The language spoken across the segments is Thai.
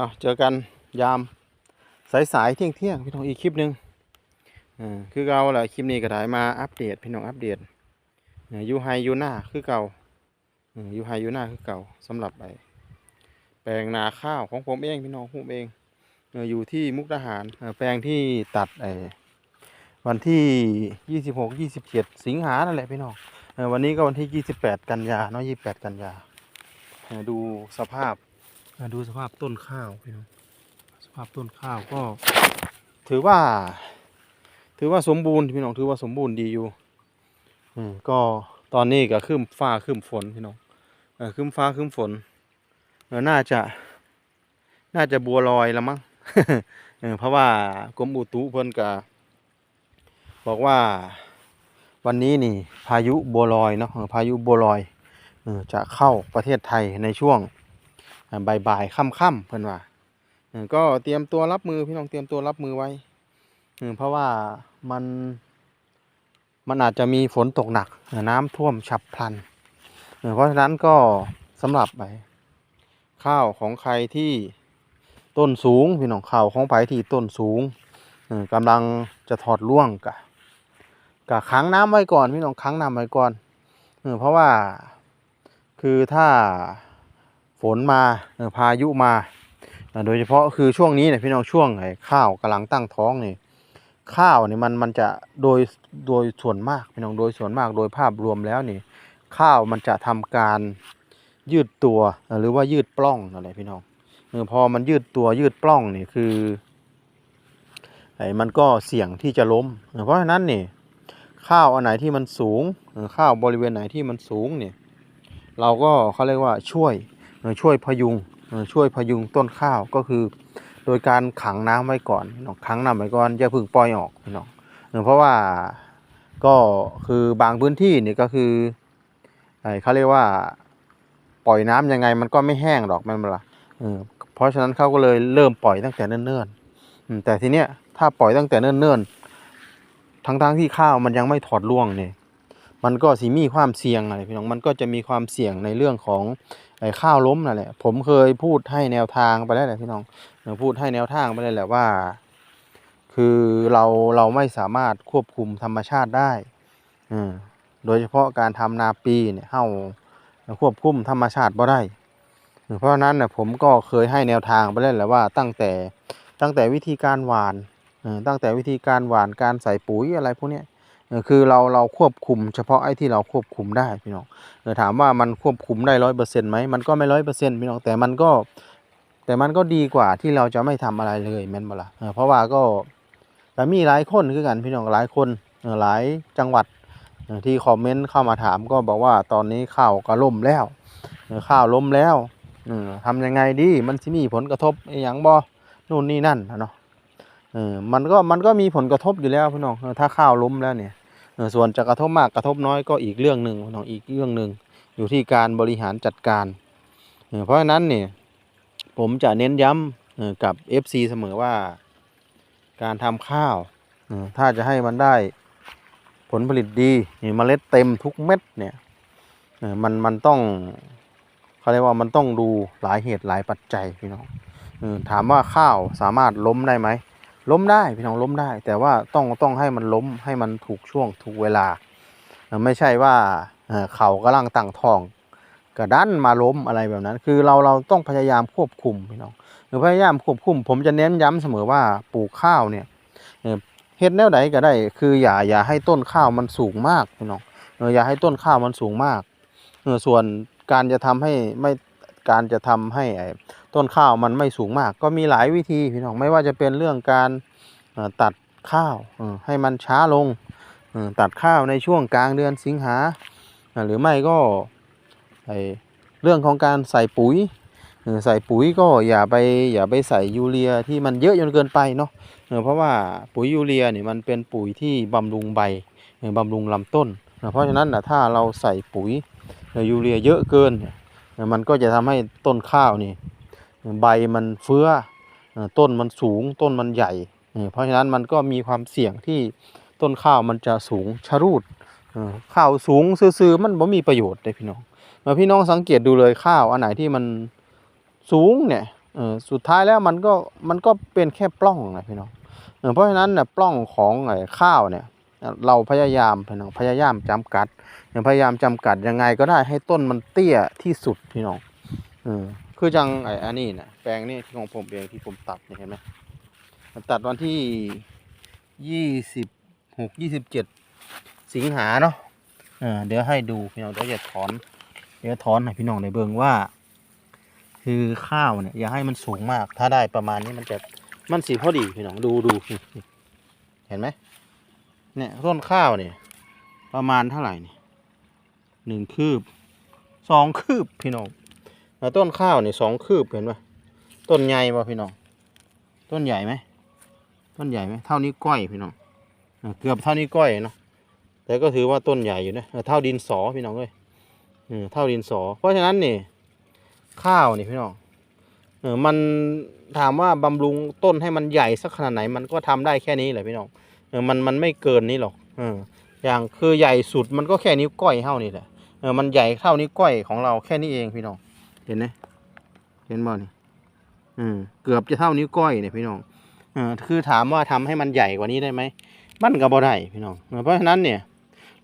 เอาเจอกันยามสายสายๆเที่ยงเที่ยงๆพี่น้องอีกคลิปหนึ่งอ่าคือเก่าแหละคลิปนี้ก็ได้มาอัปเดตพี่น้องอัปเดตอยูไฮยูหน้าคือเก่าอยูไฮยูหน้าคือเก่าสำหรับไอแปลงนาข้าวของผมเองพี่น้องผมเองเอ่ออยู่ที่มุกดาหารแปลงที่ตัดไอวันที่ยี่สิบหกยี่สิบเจ็ดสิงหานั่นแหละพี่น้องวันนี้ก็วันที่ยี่สิบแปดกันยาเนาะยี่สิบแปดกันยาดูสภาพ มาดูสภาพต้นข้าวพี่น้องสภาพต้นข้าวก็ ถือว่า ถือว่าสมบูรณ์พี่น้องถือว่าสมบูรณ์ดีอยู่ อืมก็ตอนนี้ก็ขึ้นฟ้าขึ้นฝนพี่น้องเออขึ้นฟ้าขึ้นฝนเออน่าจะ น่าจะบัวลอยล้วมั้งเออเพราะว่ากรมอุตุเพิ่นก็บอกว่าวันนี้นี่ พายุบัวลอยเนาะพายุบัวลอยจะเข้าประเทศไทยในช่วง บ่ายๆค่ำๆเพิ่นว่าก็เตรียมตัวรับมือพี่น้องเตรียมตัวรับมือไว้เพราะว่ามันมันอาจจะมีฝนตกหนักน้ำท่วมฉับพลัน เพราะฉะนั้นก็สำหรับไปข้าวของใครที่ต้นสูงพี่น้องข้าวของไผที่ต้นสูงเออกำลังจะถอดร่วงกะกะค้างน้ำไว้ก่อนพี่น้องค้างน้ำไว้ก่อนเพราะว่าคือถ้า ฝนมาพายุมาโดยเฉพาะคือช่วงนี้เนี่ยพี่น้องช่วงไอ้ข้าวกำลังตั้งท้องนี่ข้าวนี่มันมันจะโดยโดยส่วนมากพี่น้องโดยส่วนมากโดยภาพรวมแล้วนี่ข้าวมันจะทำการยืดตัวหรือว่ายืดปล้องอะไรพี่น้องเออพอมันยืดตัวยืดปล้องนี่คือไอ้มันก็เสี่ยงที่จะล้ม เพราะฉะนั้นนี่ข้าวอันไหนที่มันสูงข้าวบริเวณไหนที่มันสูงเนี่ยเราก็เขาเรียกว่าช่วย ช่วยพยุงช่วยพยุงต้นข้าวก็คือ โดยการขังน้ำไว้ก่อนพี่น้องขังน้ำไว้ก่อนอย่าพึ่งปล่อยออกพี่น้องเออเพราะว่าก็คือบางพื้นที่นี่ก็คือเขาเรียกว่าปล่อยน้ำยังไงมันก็ไม่แห้งหรอกมันเปล่าเพราะฉะนั้นเขาก็เลยเริ่มปล่อยตั้งแต่เนิ่นๆแต่ทีเนี้ยถ้าปล่อยตั้งแต่เนิ่นๆทั้งๆที่ข้าวมันยังไม่ถอดร่วงเนี่ย มันก็สิมีความเสี่ยงอะไรพี่น้องมันก็จะมีความเสี่ยงในเรื่องของไอ้ข้าวล้มนั่นแหละผมเคยพูดให้แนวทางไปแล้วแหละพี่น้องพูดให้แนวทางไปเลยแหละว่า คือเราเราไม่สามารถควบคุมธรรมชาติได้อืมโดยเฉพาะการทำนาปีเนี่ยเฮาควบคุมธรรมชาติบ่ได้เพราะฉะนั้นเนี่ยผมก็เคยให้แนวทางไปแล้วแหละว่าตั้งแต่ตั้งแต่วิธีการหวานตั้งแต่วิธีการหวานการใส่ปุ๋ยอะไรพวกนี้ คือเราเราควบคุม เฉพาะไอ้ที่เราควบคุมได้พี่น้องเออถามว่ามันควบคุมได้ร้อยเปอร์เซ็นต์ไหมมันก็ไม่ร้อยเปอร์เซ็นต์พี่น้องแต่มันก็ แต่มันก็ดีกว่าที่เราจะไม่ทำอะไรเลยแม่นบ่ล่ะเพราะว่าก็แต่มีหลายคนคือกันพี่น้องหลายคนหลายจังหวัดที่คอมเมนต์เข้ามาถามก็บอกว่าตอนนี้ข้าวก็ล่มแล้วข้าวล้มแล้วเออทำยังไงดีมันสิมีผลกระทบอย่างบ่นู่นนี่นั่นเนาะเออมันก็มันก็มีผลกระทบอยู่แล้วพี่น้องถ้าข้าวล้มแล้วเนี่ย ส่วนจะกระทบมากกระทบน้อยก็อีกเรื่องหนึ่งน้องอีกเรื่องหนึ่งอยู่ที่การบริหารจัดการ เพราะฉะนั้นเนี่ยผมจะเน้นย้ำกับ FC เสมอว่าการทำข้าว ถ้าจะให้มันได้ผลผลิตดีเมล็ดเต็มทุกเม็ดเนี่ยมันมันต้องเขาเรียกว่ามันต้องดูหลายเหตุหลายปัจจัยพี่น้องถามว่าข้าวสามารถล้มได้ไหม ล้มได้พี่น้องล้มได้ แต่ว่าต้องต้องให้มันล้มให้มันถูกช่วงถูกเวลา ไม่ใช่ว่าเอ่อเขากำลังตั้งท้องกระดันมาล้มอะไรแบบนั้น คือเราเราต้องพยายามควบคุมพี่น้องหรือพยายามควบคุม ผมจะเน้นย้ำเสมอว่าปลูกข้าวเนี่ยเฮ็ดแนวใดก็ได้ คืออย่าอย่าให้ต้นข้าวมันสูงมากพี่น้องอย่าให้ต้นข้าวมันสูงมากเอส่วนการจะทำให้ไม่การจะทำให้ต้นข้าวมันไม่สูงมาก ก็มีหลายวิธีพี่น้องไม่ว่าจะเป็นเรื่องการ ตัดข้าวให้มันช้าลงตัดข้าวในช่วงกลางเดือนสิงหาหรือไม่ก็เรื่องของการใส่ปุ๋ยใส่ปุ๋ยก็อย่าไปอย่าไปใส่ยูเรียที่มันเยอะจนเกินไปเนาะเพราะว่าปุ๋ยยูเรียนี่มันเป็นปุ๋ยที่บำรุงใบบำรุงลำต้น เพราะฉะนั้นนะถ้าเราใส่ปุ๋ยยูเรียเยอะเกิน มันก็จะทำให้ต้นข้าวนี่ใบมันเฟื้อต้นมันสูงต้นมันใหญ่ เพราะฉะนั้นมันก็มีความเสี่ยงที่ต้นข้าวมันจะสูงชะรูดข้าวสูงซื่อๆมันบ่มีประโยชน์เลยพี่น้องเออพี่น้องสังเกตดูเลยข้าวอันไหนที่มันสูงเนี่ยสุดท้ายแล้วมันก็มันก็เป็นแค่ปล้องนะพี่น้องเพราะฉะนั้นเนี่ยปล้องของไอ้ข้าวเนี่ยเราพยายามพี่น้องพยายามจำกัดพยายามจำกัดยังไงก็ได้ให้ต้นมันเตี้ยที่สุดพี่น้องอคือจังไอ้อันนี้นะแปลงนี่ที่ของผมเองที่ผมตัดเห็นไหม ตัดวันที่ยี่สิบหกยี่สิบเจ็ดสิงหาเนาะเออเดี๋ยวให้ดูพี่น้องเดี๋ยวจะถอน เดี๋ยวถอนให้พี่น้องในเบิงว่า คือข้าวเนี่ยอย่าให้มันสูงมาก ถ้าได้ประมาณนี้มันจะมันสีพอดีพี่น้องดูดูเห็นไหมเนี่ยต้นข้าวเนี่ยประมาณเท่าไหร่เนี่ยหนึ่งคืบสองคืบพี่น้องแล้วต้นข้าวเนี่ยสองคืบเห็นปะต้นใหญ่ป่ะพี่น้อง ต้นใหญ่ไหม ต้นใหญ่ไหมเท่านี้ก้อยพี่น้องเกือบเท่านี้ก้อยเนาะแต่ก็ถือว่าต้นใหญ่อยู่นะเท่าดินสอพี่น้องเลยเออเท่าดินสอ เพราะฉะนั้นนี่ข้าวนี่พี่น้องเออมันถามว่าบำรุงต้นให้มันใหญ่สักขนาดไหน มันก็ทำได้แค่นี้แหละพี่น้องเออมันมันไม่เกินนี้หรอกเอออย่างคือใหญ่สุดมันก็แค่นิ้วก้อยเท่านี้แหละเออมันใหญ่เท่านิ้วก้อยของเราแค่นี้เองพี่น้องเห็นไหมเห็นบ่นี่อืมเกือบจะเท่านิ้วก้อยเนี่ยพี่น้อง อคือถามว่าทำให้มันใหญ่กว่านี้ได้ไหมมันก็บ่ได้พี่น้อง เพราะฉะนั้นเนี่ย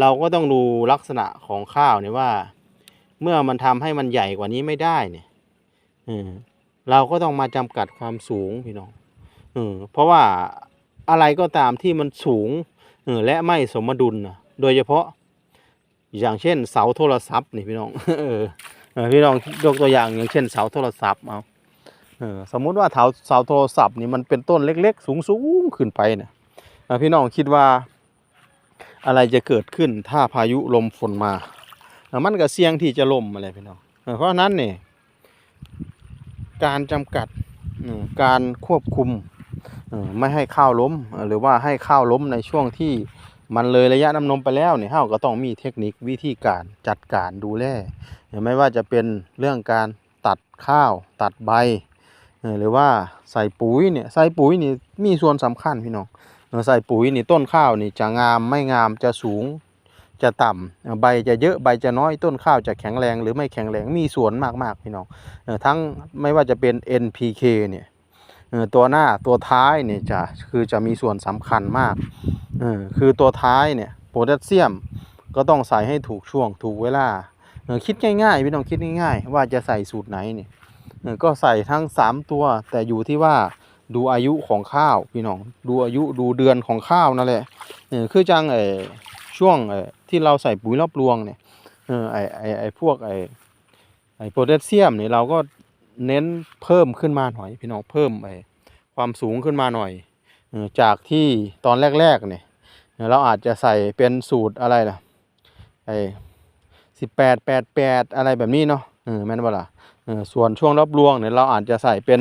เราก็ต้องดูลักษณะของข้าวเนี่ยว่า เมื่อมันทำให้มันใหญ่กว่านี้ไม่ได้เนี่ยเออเราก็ต้องมาจำกัดความสูงพี่น้องเออเพราะว่าอะไรก็ตามที่มันสูงเออและไม่สมดุลนะโดยเฉพาะ อย่างเช่นเสาโทรศัพท์นี่พี่น้องเออพี่น้องยกตัวอย่างอย่างเช่นเสาโทรศัพท์เอา เออสมมุติว่าเสาเสาโทรศัพท์นี่มันเป็นต้นเล็กๆ สูงๆขึ้นไปเนี่ยพี่น้องคิดว่าอะไรจะเกิดขึ้นถ้าพายุลมฝนมา มันก็เสี่ยงที่จะล่มอะไรพี่น้องเพราะนั้นเนี่ยการจำกัดการควบคุมไม่ให้ข้าวล้มหรือว่าให้ข้าวล้มในช่วงที่มันเลยระยะน้ำนมไปแล้วเนี่ยเฮาก็ต้องมีเทคนิควิธีการจัดการดูแลไม่ว่าจะเป็นเรื่องการตัดข้าวตัดใบ หรือว่าใส่ปุ๋ยเนี่ยใส่ปุ๋ยนี่มีส่วนสำคัญพี่น้องเอ่อใส่ปุ๋ยนี่ต้นข้าวนี่จะงามไม่งามจะสูงจะต่ำเอ่อใบจะเยอะใบจะน้อยต้นข้าวจะแข็งแรงหรือไม่แข็งแรงมีส่วนมากๆพี่น้องทั้งไม่ว่าจะเป็น NPK เนี่ยตัวหน้าตัวท้ายเนี่ยจะคือจะมีส่วนสำคัญมากคือตัวท้ายเนี่ยโพแทสเซียมก็ต้องใส่ให้ถูกช่วงถูกเวลาเออคิดง่ายๆพี่น้องคิดง่ายๆ ว่าจะใส่สูตรไหนเนี่ย ก็ใส่ทั้ง 3 ตัว แต่อยู่ที่ว่าดูอายุของข้าวพี่น้องดูอายุดูเดือนของข้าวนั่นแหละคือจังไอช่วงไอที่เราใส่ปุ๋ยรอบรวงเนี่ยเออไอไอไอพวกไอไอโพแทสเซียมเนี่ยเราก็เน้นเพิ่มขึ้นมาหน่อย พี่น้องเพิ่มไปความสูงขึ้นมาหน่อยจากที่ตอนแรกๆเนี่ยเออเราอาจจะใส่เป็นสูตรอะไรล่ะไอ้สิบแปดแปดแปดอะไรแบบนี้เนาะ เออแม่นบ่ล่ะเออส่วนช่วงรับรวงเนี่ยเราอาจจะใส่เป็น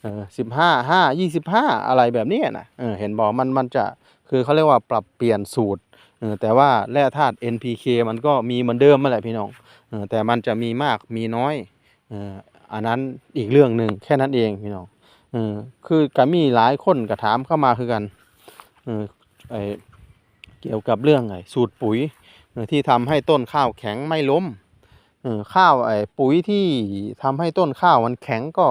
เออสิบห้าห้ายี่สิบห้าอะไรแบบนี้นะเออเห็นบอกมันมันจะคือเขาเรียกว่าปรับเปลี่ยนสูตรเออแต่ว่าแร่ธาตุ NPK มันก็มีเหมือนเดิมนั่นแหละพี่น้องเออแต่มันจะมีมากมีน้อยเอออันนั้นอีกเรื่องหนึ่งแค่นั้นเองพี่น้องเออคือก็มีหลายคนก็ถามเข้ามาคือกันเออไอเกี่ยวกับเรื่องไอสูตรปุ๋ยที่ทำให้ต้นข้าวแข็งไม่ล้ม ข้าวไอปุ๋ยที่ทำให้ต้นข้าวมันแข็งก็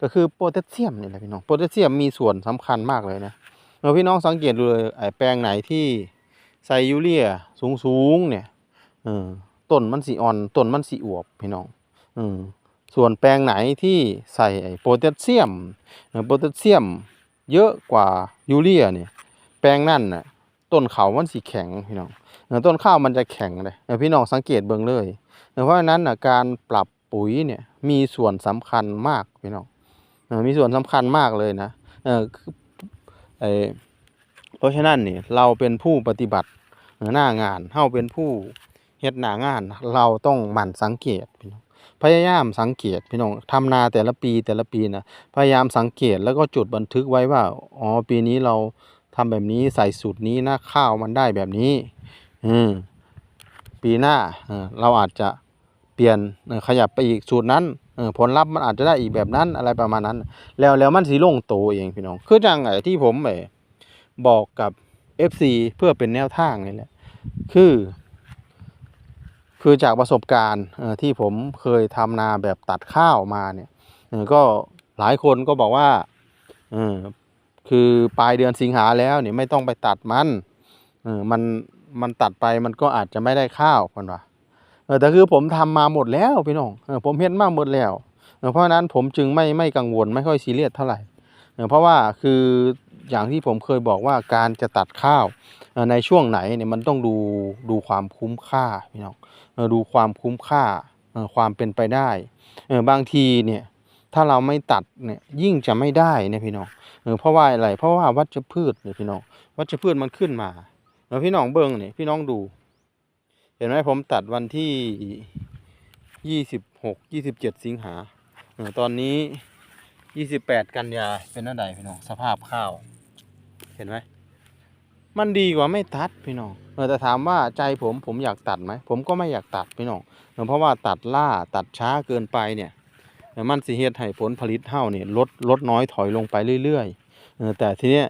ก็คือโพแทสเซียมนี่แหละพี่น้องโพแทสเซียมมีส่วนสำคัญมากเลยนะเออพี่น้องสังเกตดูเลยไอ้แปลงไหนที่ใส่ยูเรียสูงๆเนี่ยเออต้นมันสีอ่อนต้นมันสีอวบพี่น้องอืมส่วนแปลงไหนที่ใส่ไอ้โพแทสเซียมโพแทสเซียมเยอะกว่ายูเรียเนี่ยแปลงนั่นน่ะต้นเขามันสีแข็งพี่น้องต้นข้าวมันจะแข็งเลยเออพี่น้องสังเกตเบิ่งเลย เพราะฉะนั้นการปรับปุ๋ยเนี่ยมีส่วนสำคัญมากพี่น้องมีส่วนสำคัญมากเลยนะเออเพราะฉะนั้นนี่เราเป็นผู้ปฏิบัติหน้างานเฮาเป็นผู้เฮ็ดหน้างาน เราต้องหมั่นสังเกตพี่น้องพยายามสังเกตพี่น้องทำนาแต่ละปีแต่ละปีนะพยายามสังเกตแล้วก็จดบันทึกไว้ว่าอ๋อปีนี้เราทำแบบนี้ใส่สูตรนี้นะข้าวมันได้แบบนี้ อืม ปีหน้าเราอาจจะเปลี่ยนขยับไปอีกสูตรนั้นผลลัพธ์มันอาจจะได้อีกแบบนั้นอะไรประมาณนั้น แล้วแล้วมันสิลงโตเองพี่น้อง คือจังไอ้ที่ผมไอ้บอกกับ FC เพื่อเป็นแนวทางนี่แหละคือ คือจากประสบการณ์ที่ผมเคยทำนาแบบตัดข้าวมาเนี่ยก็หลายคนก็บอกว่าคือปลายเดือนสิงหาแล้วเนี่ยไม่ต้องไปตัดมันมัน มันตัดไปมันก็อาจจะไม่ได้ข้าวคนว่าเออแต่คือผมทำมาหมดแล้วพี่น้องเออผมเห็นมาหมดแล้วเออเพราะฉะนั้นผมจึงไม่ไม่กังวลไม่ค่อยซีเรียสเท่าไหร่เออเพราะว่าคืออย่างที่ผมเคยบอกว่าการจะตัดข้าวในช่วงไหนเนี่ยมันต้องดูดูความคุ้มค่าพี่น้องดูความคุ้มค่าความเป็นไปได้เออบางทีเนี่ยถ้าเราไม่ตัดเนี่ยยิ่งจะไม่ได้เนี่ยพี่น้องเออเพราะว่าอะไรเพราะว่าวัชพืชเนี่ยพี่น้องวัชพืชมันขึ้นมา แล้วพี่น้องเบิ้งนี่พี่น้องดู เห็นไหมผมตัดวันที่ยี่สิบหกยี่สิบเจ็ดสิงหาตอนนี้ยี่สิบแปดกันยาเป็นอะไรพี่น้องสภาพข้าว เห็นไหมมันดีกว่าไม่ตัดพี่น้องแต่ถามว่าใจผมผมอยากตัดไหมผมก็ไม่อยากตัดพี่น้องเพราะว่าตัดล่าตัดช้าเกินไปเนี่ยมันสิเฮ็ดให้ผลผลิตเฮาเนี่ยลดลดน้อยถอยลงไปเรื่อยๆเออแต่ทีเนี้ย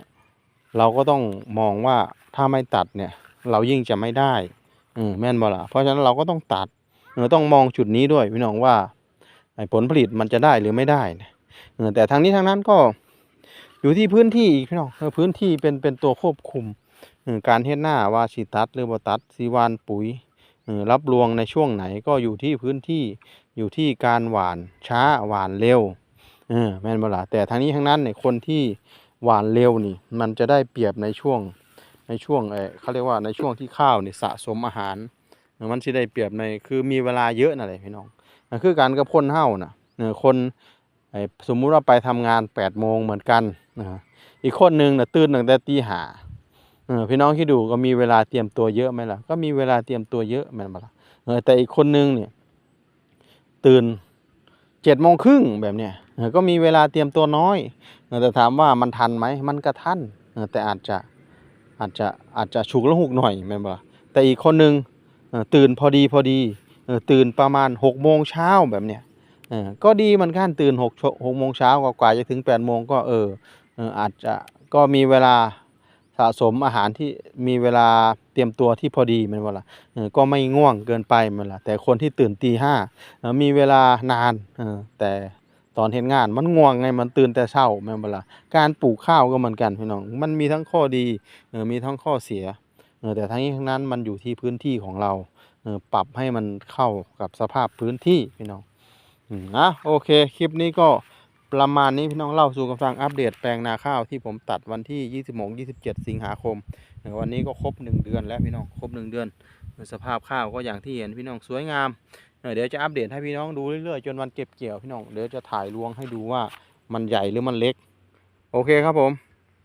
เราก็ต้องมองว่า ถ้าไม่ตัดเนี่ย เรายิ่งจะไม่ได้อแม่นบ่ล่ะเพราะฉะนั้นเราก็ต้องตัดเออต้องมองจุดนี้ด้วยพี่น้องว่าผลผลิตมันจะได้หรือไม่ได้นะเออแต่ทางนี้ทางนั้นก็อยู่ที่พื้นที่อีกพี่น้องพื้นที่เป็นเป็นตัวควบคุมการเฮ็ดหน้าว่าสิตัดหรือบ่ตัดสิหวานปุ๋ยรับรวงในช่วงไหนก็อยู่ที่พื้นที่อยู่ที่การหวานช้าหวานเร็วเออแม่นบ่ล่ะแต่ทางนี้ทั้งนั้นเนี่ยคนที่หวานเร็วนี่ มันจะได้เปรียบในช่วง ในช่วงเออเขาเรียกว่าในช่วงที่ข้าวเนี่ยสะสมอาหาร มันสิได้เปรียบในคือมีเวลาเยอะนั่นแหละพี่น้องนั่นคือการกับคนเฮาน่ะเออคนสมมุติว่าไปทำงาน8โมงเหมือนกันนะอีกคนหนึงน่ะตื่นตั้งแต่ตีห้าพี่น้องคิดดูก็มีเวลาเตรียมตัวเยอะไหมล่ะก็มีเวลาเตรียมตัวเยอะแม่นบ่ล่ะแต่อีกคนหนึงเนี่ยตื่นเจ็ดโมงครึ่งแบบเนี้ยก็มีเวลาเตรียมตัวน้อยแต่ถามว่ามันทันไหมมันก็ทันแต่อาจจะ อาจจะอาจจะฉุกละหุกหน่อยแม่นบ่ล่ะแต่อีกคนหนึงตื่นพอดีพอดีตื่นประมาณหกโมงเช้าแบบเนี้ยก็ดีเหมือนกันตื่นหกชั่วหกโมงเช้ากว่ากว่าจะถึงแปดโมงก็เอออาจจะก็มีเวลาสะสมอาหารที่มีเวลาเตรียมตัวที่พอดีม่นบ่ล่ะก็ไม่ง่วงเกินไปม่นล่ะแต่คนที่ตื่นตีห้ามีเวลานานแต่ ตอนเฮ็ดงานมันง่วงไงมันตื่นแต่เช้าแม่นบ่ล่ะการปลูกข้าวก็เหมือนกันพี่น้องมันมีทั้งข้อดีเออมีทั้งข้อเสียเออแต่ทั้งนี้ทั้งนั้นมันอยู่ที่พื้นที่ของเราเออปรับให้มันเข้ากับสภาพพื้นที่พี่น้องอืมอะโอเคคลิปนี้ก็ประมาณนี้พี่น้องเล่าสู่กันฟังอัปเดตแปลงนาข้าวที่ผมตัดวันที่ 26 27 สิงหาคม วันนี้ก็ครบ 1 เดือนแล้วพี่น้องครบ 1 เดือน สภาพข้าวก็อย่างที่เห็นพี่น้องสวยงาม เดี๋ยวจะอัปเดตให้พี่น้องดูเรื่อยๆจนวันเก็บเกี่ยวพี่น้องเดี๋ยวจะถ่ายรวงให้ดูว่ามันใหญ่หรือมันเล็ก โอเคครับผม